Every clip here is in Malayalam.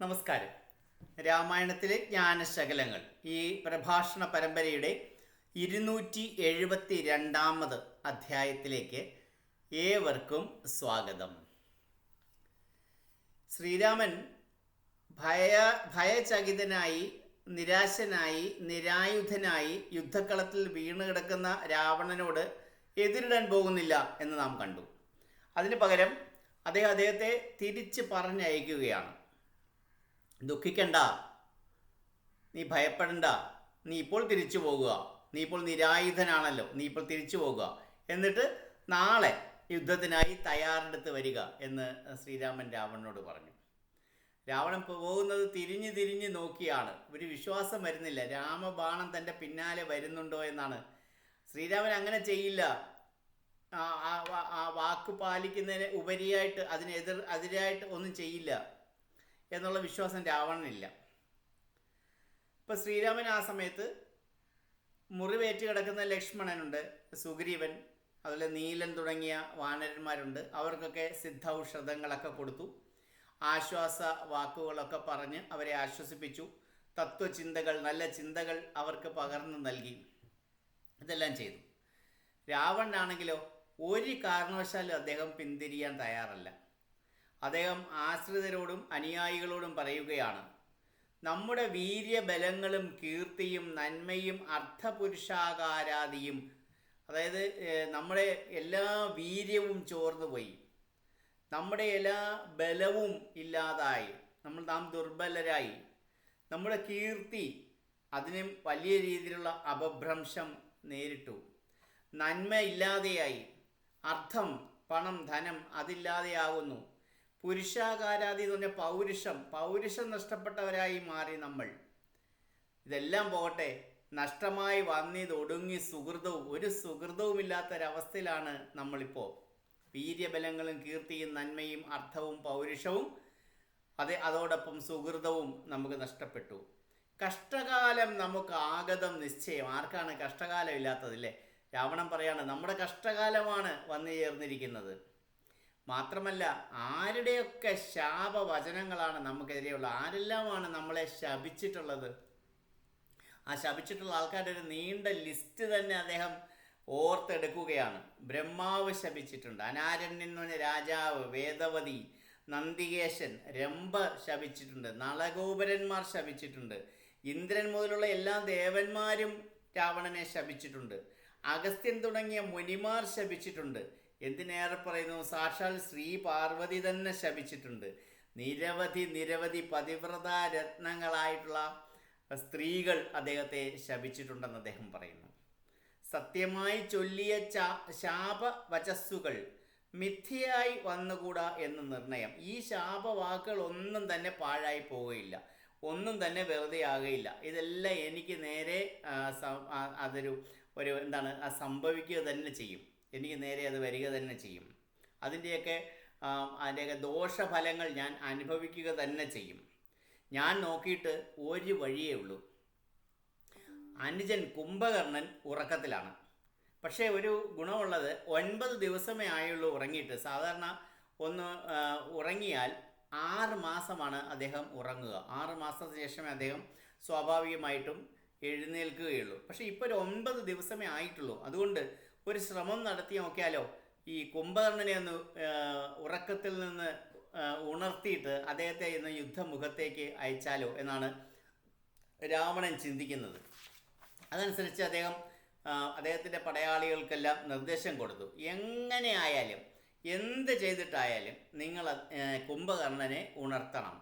നമസ്കാരം. രാമായണത്തിലെ ജ്ഞാനശകലങ്ങൾ ഈ പ്രഭാഷണ പരമ്പരയുടെ ഇരുന്നൂറ്റി എഴുപത്തി രണ്ടാമത് അധ്യായത്തിലേക്ക് ഏവർക്കും സ്വാഗതം. ശ്രീരാമൻ ഭയ ഭയചകിതനായി നിരാശനായി നിരായുധനായി യുദ്ധക്കളത്തിൽ വീണ് കിടക്കുന്ന രാവണനോട് എതിരിടാൻ പോകുന്നില്ല എന്ന് നാം കണ്ടു. അതിന് പകരം അദ്ദേഹം അദ്ദേഹത്തെ തിരിച്ച് പറഞ്ഞയക്കുകയാണ്. ദുഃഖിക്കണ്ട. നീ ഭയപ്പെടണ്ട. നീ ഇപ്പോൾ തിരിച്ചു പോകുക. നീ ഇപ്പോൾ നിരായുധനാണല്ലോ. നീ ഇപ്പോൾ തിരിച്ചു പോകുക. എന്നിട്ട് നാളെ യുദ്ധത്തിനായി തയ്യാറെടുത്ത് വരിക എന്ന് ശ്രീരാമൻ രാവണനോട് പറഞ്ഞു. രാവണൻ പോകുന്നത് തിരിഞ്ഞ് തിരിഞ്ഞ് നോക്കിയാണ്. ഒരു വിശ്വാസം വരുന്നില്ല. രാമബാണം തന്റെ പിന്നാലെ വരുന്നുണ്ടോ എന്നാണ്. ശ്രീരാമൻ അങ്ങനെ ചെയ്യില്ല. ആ വാക്ക് പാലിക്കുന്നതിന് ഉപരിയായിട്ട് അതിനെതിർ അതിരായിട്ട് ഒന്നും ചെയ്യില്ല. എന്നുള്ള വിശ്വാസം രാവണനില്ല. ഇപ്പം ശ്രീരാമൻ ആ സമയത്ത് മുറിവേറ്റ് കിടക്കുന്ന ലക്ഷ്മണനുണ്ട് സുഗ്രീവൻ അതുപോലെ നീലൻ തുടങ്ങിയ വാനരന്മാരുണ്ട്. അവർക്കൊക്കെ സിദ്ധൌഷധങ്ങളൊക്കെ കൊടുത്തു. ആശ്വാസ വാക്കുകളൊക്കെ പറഞ്ഞ് അവരെ ആശ്വസിപ്പിച്ചു. തത്വചിന്തകൾ നല്ല ചിന്തകൾ അവർക്ക് പകർന്നു നൽകി. ഇതെല്ലാം ചെയ്തു. രാവണനാണെങ്കിലോ ഒരു കാരണവശാലും അദ്ദേഹം പിന്തിരിയാൻ തയ്യാറല്ല. അദ്ദേഹം ആശ്രിതരോടും അനുയായികളോടും പറയുകയാണ് നമ്മുടെ വീര്യബലങ്ങളും കീർത്തിയും നന്മയും അർത്ഥപുരുഷാകാരാദിയും അതായത് നമ്മുടെ എല്ലാ വീര്യവും ചോർന്നുപോയി. നമ്മുടെ എല്ലാ ബലവും ഇല്ലാതായി. നമ്മൾ നാം ദുർബലരായി. നമ്മുടെ കീർത്തി അതിന് വലിയ രീതിയിലുള്ള അപഭ്രംശം നേരിട്ടു. നന്മ ഇല്ലാതെയായി. അർത്ഥം പണം ധനം അതില്ലാതെയാകുന്നു പുരുഷാകാരാദി എന്ന് പറഞ്ഞ പൗരുഷം പൗരുഷം നഷ്ടപ്പെട്ടവരായി മാറി നമ്മൾ. ഇതെല്ലാം പോകട്ടെ നഷ്ടമായി വന്നിത് ഒടുങ്ങി സുഹൃതവും ഒരു സുഹൃതവുമില്ലാത്തൊരവസ്ഥയിലാണ് നമ്മളിപ്പോൾ വീര്യബലങ്ങളും കീർത്തിയും നന്മയും അർത്ഥവും പൗരുഷവും അതെ അതോടൊപ്പം സുഹൃതവും നമുക്ക് നഷ്ടപ്പെട്ടു. കഷ്ടകാലം നമുക്ക് ആഗതം നിശ്ചയം. ആർക്കാണ് കഷ്ടകാലം ഇല്ലാത്തതില്ലേ രാവണൻ പറയാണ് നമ്മുടെ കഷ്ടകാലമാണ് വന്നു ചേർന്നിരിക്കുന്നത്. മാത്രമല്ല ആരുടെയൊക്കെ ശാപവചനങ്ങളാണ് നമുക്കെതിരെയുള്ള ആരെല്ലാമാണ് നമ്മളെ ശപിച്ചിട്ടുള്ളത്? ആ ശപിച്ചിട്ടുള്ള ആൾക്കാരുടെ ഒരു നീണ്ട ലിസ്റ്റ് തന്നെ അദ്ദേഹം ഓർത്തെടുക്കുകയാണ്. ബ്രഹ്മാവ് ശപിച്ചിട്ടുണ്ട് അനാരണ്യൻ എന്ന് പറഞ്ഞ രാജാവ് വേദവതി നന്ദികേശൻ രംഭ ശപിച്ചിട്ടുണ്ട് നളഗോപുരന്മാർ ശപിച്ചിട്ടുണ്ട് ഇന്ദ്രൻ മുതലുള്ള എല്ലാ ദേവന്മാരും രാവണനെ ശപിച്ചിട്ടുണ്ട് അഗസ്ത്യൻ തുടങ്ങിയ മുനിമാർ ശപിച്ചിട്ടുണ്ട് എന്തിനേറെ പറയുന്നു? സാക്ഷാൽ ശ്രീ പാർവതി തന്നെ ശപിച്ചിട്ടുണ്ട്. നിരവധി നിരവധി പതിവ്രത രത്നങ്ങളായിട്ടുള്ള സ്ത്രീകൾ അദ്ദേഹത്തെ ശപിച്ചിട്ടുണ്ടെന്ന് അദ്ദേഹം പറയുന്നു. സത്യമായി ചൊല്ലിയ ശാപവചസ്സുകൾ മിഥ്യയായി വന്നുകൂടാ എന്ന് നിർണയം. ഈ ശാപവാക്കുകൾ ഒന്നും തന്നെ പാഴായി പോവുകയില്ല. ഒന്നും തന്നെ വെറുതെ ആകുകയില്ല. ഇതെല്ലാം എനിക്ക് നേരെ അതൊരു ഒരു എന്താണ് സംഭവിക്കുക തന്നെ ചെയ്യും. എനിക്ക് നേരെ അത് വരിക തന്നെ ചെയ്യും. അതിന്റെയൊക്കെ അതിന്റെയൊക്കെ ദോഷഫലങ്ങൾ ഞാൻ അനുഭവിക്കുക തന്നെ ചെയ്യും. ഞാൻ നോക്കിയിട്ട് ഒരു വഴിയേ ഉള്ളൂ. അനുജൻ കുംഭകർണൻ ഉറക്കത്തിലാണ്. പക്ഷേ ഒരു ഗുണമുള്ളത് ഒൻപത് ദിവസമേ ആയുള്ളൂ ഉറങ്ങിയിട്ട്. സാധാരണ ഒന്ന് ഉറങ്ങിയാൽ ആറ് മാസമാണ് അദ്ദേഹം ഉറങ്ങുക. ആറ് മാസത്തിന് ശേഷമേ അദ്ദേഹം സ്വാഭാവികമായിട്ടും എഴുന്നേൽക്കുകയുള്ളൂ. പക്ഷേ ഇപ്പോൾ ഒരു ഒൻപത് ദിവസമേ ആയിട്ടുള്ളൂ. അതുകൊണ്ട് ഒരു ശ്രമം നടത്തി നോക്കിയാലോ ഈ കുംഭകർണനെ ഒന്ന് ഉറക്കത്തിൽ നിന്ന് ഉണർത്തിയിട്ട് അദ്ദേഹത്തെ ഇന്ന് യുദ്ധമുഖത്തേക്ക് അയച്ചാലോ എന്നാണ് രാവണൻ ചിന്തിക്കുന്നത്. അതനുസരിച്ച് അദ്ദേഹം അദ്ദേഹത്തിന്റെ പടയാളികൾക്കെല്ലാം നിർദ്ദേശം കൊടുത്തു. എങ്ങനെ ആയാലും എന്ത് ചെയ്തിട്ടായാലും നിങ്ങൾ കുംഭകർണനെ ഉണർത്തണം.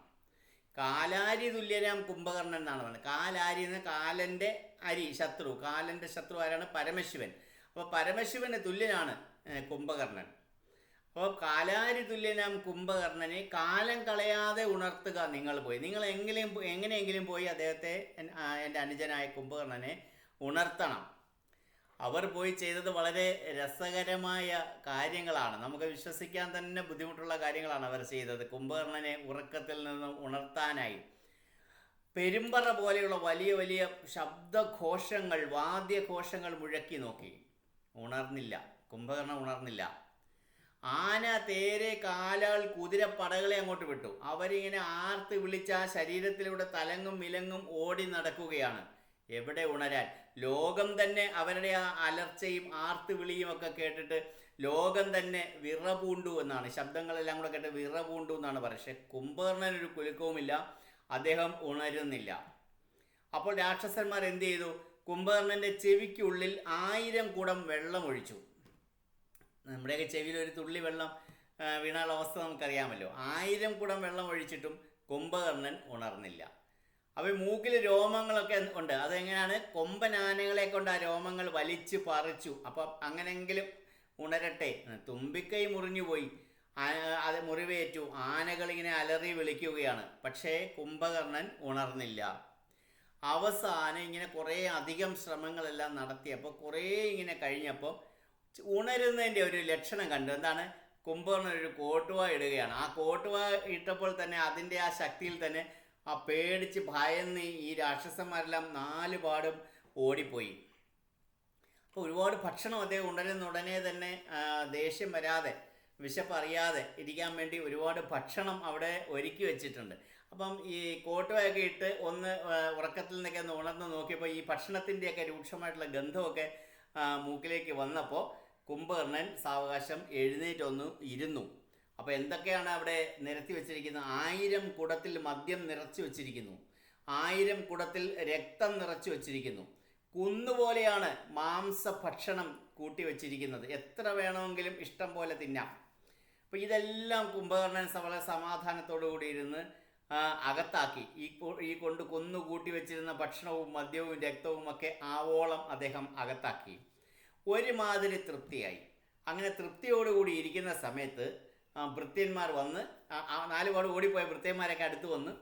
കാലാരി തുല്യനാം കുംഭകർണൻ എന്നാണ് പറയുന്നത് കാലാരി എന്ന കാലന്റെ അരി ശത്രു. കാലന്റെ ശത്രു ആരാണ്? പരമശിവൻ. അപ്പോൾ പരമശിവന് തുല്യനാണ് കുംഭകർണൻ. അപ്പോൾ കാലാരി തുല്യനാം കുംഭകർണനെ കാലം കളയാതെ ഉണർത്തുക നിങ്ങൾ പോയി. നിങ്ങൾ എങ്കിലും എങ്ങനെയെങ്കിലും പോയി അദ്ദേഹത്തെ എന്റെ അനുജനായ കുംഭകർണനെ ഉണർത്തണം. അവർ പോയി ചെയ്തത് വളരെ രസകരമായ കാര്യങ്ങളാണ്. നമുക്ക് വിശ്വസിക്കാൻ തന്നെ ബുദ്ധിമുട്ടുള്ള കാര്യങ്ങളാണ് അവർ ചെയ്തത് കുംഭകർണനെ ഉറക്കത്തിൽ നിന്ന് ഉണർത്താനായി. പെരുമ്പറ പോലെയുള്ള വലിയ വലിയ ശബ്ദഘോഷങ്ങൾ വാദ്യഘോഷങ്ങൾ മുഴക്കി നോക്കി. ഉണർന്നില്ല. കുംഭകർണൻ ഉണർന്നില്ല. ആന തേരെ കാലകൾ കുതിര പടകളെ അങ്ങോട്ട് വിട്ടു. അവരിങ്ങനെ ആർത്ത് വിളിച്ച ആ ശരീരത്തിലൂടെ തലങ്ങും വിലങ്ങും ഓടി നടക്കുകയാണ്. എവിടെ ഉണരാൻ? ലോകം തന്നെ അവരുടെ ആ അലർച്ചയും ആർത്ത് വിളിയും ഒക്കെ കേട്ടിട്ട് ലോകം തന്നെ വിറപൂണ്ടു എന്നാണ്. ശബ്ദങ്ങളെല്ലാം കൂടെ കേട്ട് വിറപൂണ്ടു എന്നാണ് പറയുന്നത് പക്ഷെ കുംഭകർണനൊരു കുലുക്കവുമില്ല. അദ്ദേഹം ഉണരുന്നില്ല. അപ്പോൾ രാക്ഷസന്മാർ എന്ത് ചെയ്തു? കുംഭകർണന്റെ ചെവിക്കുള്ളിൽ ആയിരം കുടം വെള്ളം ഒഴിച്ചു നമ്മുടെയൊക്കെ ചെവിയിൽ ഒരു തുള്ളി വെള്ളം വീണാൽ അവസ്ഥ നമുക്കറിയാമല്ലോ. ആയിരം കുടം വെള്ളം ഒഴിച്ചിട്ടും കുംഭകർണൻ ഉണർന്നില്ല അപ്പോൾ മൂക്കിൽ രോമങ്ങളൊക്കെ ഉണ്ട്. അതെങ്ങനെയാണ്? കൊമ്പനാനകളെ കൊണ്ട് ആ രോമങ്ങൾ വലിച്ചു പറിച്ചു. അപ്പം അങ്ങനെങ്കിലും ഉണരട്ടെ. തുമ്പിക്കൈ മുറിഞ്ഞുപോയി. പോയി അത് മുറിവേറ്റു. ആനകളിങ്ങനെ അലറി വിളിക്കുകയാണ്. പക്ഷേ കുംഭകർണൻ ഉണർന്നില്ല. അവസാനം ഇങ്ങനെ കുറേ അധികം ശ്രമങ്ങളെല്ലാം നടത്തിയപ്പോൾ കുറേ ഇങ്ങനെ കഴിഞ്ഞപ്പോൾ ഉണരുന്നതിന്റെ ഒരു ലക്ഷണം കണ്ടു. എന്താണ്? കുംഭകർണൻ ഒരു കോട്ടുവ ഇടുകയാണ്. ആ കോട്ടുവ ഇട്ടപ്പോൾ തന്നെ അതിന്റെ ആ ശക്തിയിൽ തന്നെ ആ പേടിച്ച് ഭയന്ന് ഈ രാക്ഷസന്മാരെല്ലാം നാലുപാടും ഓടിപ്പോയി. അപ്പോൾ ഒരുപാട് ഭക്ഷണം അദ്ദേഹം ഉണരുന്ന ഉടനെ തന്നെ ദേഷ്യം വരാതെ വിശപ്പറിയാതെ ഇരിക്കാൻ വേണ്ടി ഒരുപാട് ഭക്ഷണം അവിടെ ഒരുക്കി വെച്ചിട്ടുണ്ട്. അപ്പം ഈ കോട്ടുവയൊക്കെ ഇട്ട് ഒന്ന് ഉറക്കത്തിൽ നിന്നൊക്കെ ഒന്ന് ഉണർന്ന് നോക്കിയപ്പോൾ ഈ ഭക്ഷണത്തിന്റെയൊക്കെ രൂക്ഷമായിട്ടുള്ള ഗന്ധമൊക്കെ മൂക്കിലേക്ക് വന്നപ്പോൾ കുംഭകർണൻ സാവകാശം എഴുന്നേറ്റൊന്ന് ഇരുന്നു. അപ്പോൾ എന്തൊക്കെയാണ് അവിടെ നിരത്തി വെച്ചിരിക്കുന്നത്? ആയിരം കുടത്തിൽ മദ്യം നിറച്ചു വെച്ചിരിക്കുന്നു. ആയിരം കുടത്തിൽ രക്തം നിറച്ചു വെച്ചിരിക്കുന്നു. കുന്നുപോലെയാണ് മാംസഭക്ഷണം കൂട്ടി വെച്ചിരിക്കുന്നത്. എത്ര വേണമെങ്കിലും ഇഷ്ടം പോലെ തിന്നാം. അപ്പോൾ ഇതെല്ലാം കുംഭകർണൻ വളരെ സമാധാനത്തോടു കൂടി ഇരുന്ന് അകത്താക്കി. ഈ ഈ കൊണ്ട് കൊന്നു കൂട്ടി വെച്ചിരുന്ന ഭക്ഷണവും മദ്യവും രക്തവും ഒക്കെ ആവോളം അദ്ദേഹം അകത്താക്കി. ഒരുമാതിരി തൃപ്തിയായി. അങ്ങനെ തൃപ്തിയോടുകൂടി ഇരിക്കുന്ന സമയത്ത് ഭൃത്യന്മാർ വന്ന് ആ- ആ നാല് പാട് ഓടിപ്പോയ ഭൃത്യന്മാരൊക്കെ അടുത്ത് വന്ന്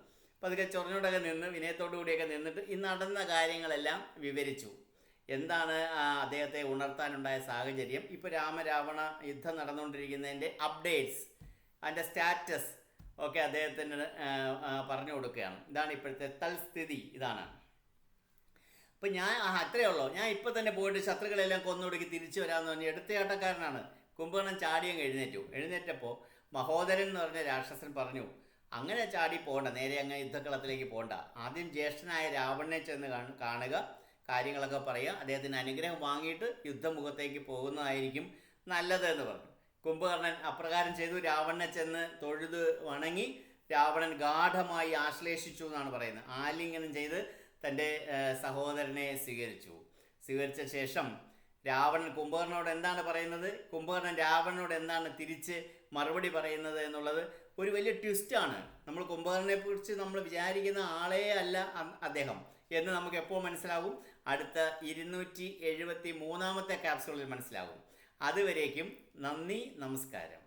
പതുക്കെ ചൊറഞ്ഞോടൊക്കെ നിന്ന് വിനയത്തോടു കൂടിയൊക്കെ നിന്നിട്ട് ഈ നടന്ന കാര്യങ്ങളെല്ലാം വിവരിച്ചു. എന്താണ് അദ്ദേഹത്തെ ഉണർത്താനുണ്ടായ സാഹചര്യം? ഇപ്പോൾ രാമരാവണ യുദ്ധം നടന്നുകൊണ്ടിരിക്കുന്നതിന്റെ അപ്ഡേറ്റ്സ് അതിന്റെ സ്റ്റാറ്റസ് ഒക്കെ അദ്ദേഹത്തിന് പറഞ്ഞു കൊടുക്കുകയാണ്. ഇതാണ് ഇപ്പോഴത്തെ തൽസ്ഥിതി. ഇതാണ്. അപ്പം ഞാൻ ആ, അത്രയേ ഉള്ളൂ. ഞാൻ ഇപ്പം തന്നെ പോയിട്ട് ശത്രുക്കളെല്ലാം കൊന്നൊടുക്കി തിരിച്ചു വരാമെന്ന് പറഞ്ഞ് എടുത്തയാട്ടക്കാരനാണ് കുംഭകർണൻ ചാടിയങ്ങ് എഴുന്നേറ്റു. എഴുന്നേറ്റപ്പോൾ മഹോദരൻ എന്ന് പറഞ്ഞ രാക്ഷസൻ പറഞ്ഞു അങ്ങനെ ചാടി പോകണ്ട നേരെ അങ്ങ് യുദ്ധക്കളത്തിലേക്ക് പോകണ്ട ആദ്യം ജ്യേഷ്ഠനായ രാവണനെ ചെന്ന് കാണുക കാര്യങ്ങളൊക്കെ പറയുക. അദ്ദേഹത്തിന് അനുഗ്രഹം വാങ്ങിയിട്ട് യുദ്ധമുഖത്തേക്ക് പോകുന്നതായിരിക്കും നല്ലത് എന്ന് പറഞ്ഞു. കുംഭകർണൻ അപ്രകാരം ചെയ്തു. രാവണനെ ചെന്ന് തൊഴുത് വണങ്ങി രാവണൻ ഗാഠമായി ആശ്ലേഷിച്ചു എന്നാണ് പറയുന്നത്. ആലിംഗനം ചെയ്ത് തന്റെ സഹോദരനെ സ്വീകരിച്ചു. സ്വീകരിച്ച ശേഷം രാവണൻ കുംഭകർണനോട് എന്താണ് പറയുന്നത്? കുംഭകർണൻ രാവണനോട് എന്താണ് തിരിച്ച് മറുപടി പറയുന്നത് എന്നുള്ളത് ഒരു വലിയ ട്വിസ്റ്റാണ് നമ്മൾ കുംഭകർണനെ കുറിച്ച് നമ്മൾ വിചാരിക്കുന്ന ആളേ അല്ല അദ്ദേഹം എന്ന് നമുക്ക് എപ്പോൾ മനസ്സിലാവും അടുത്ത ഇരുന്നൂറ്റി എഴുപത്തി മൂന്നാമത്തെ ക്യാപ്സുകളിൽ മനസ്സിലാകും. അതുവരേക്കും നന്ദി നമസ്കാരം.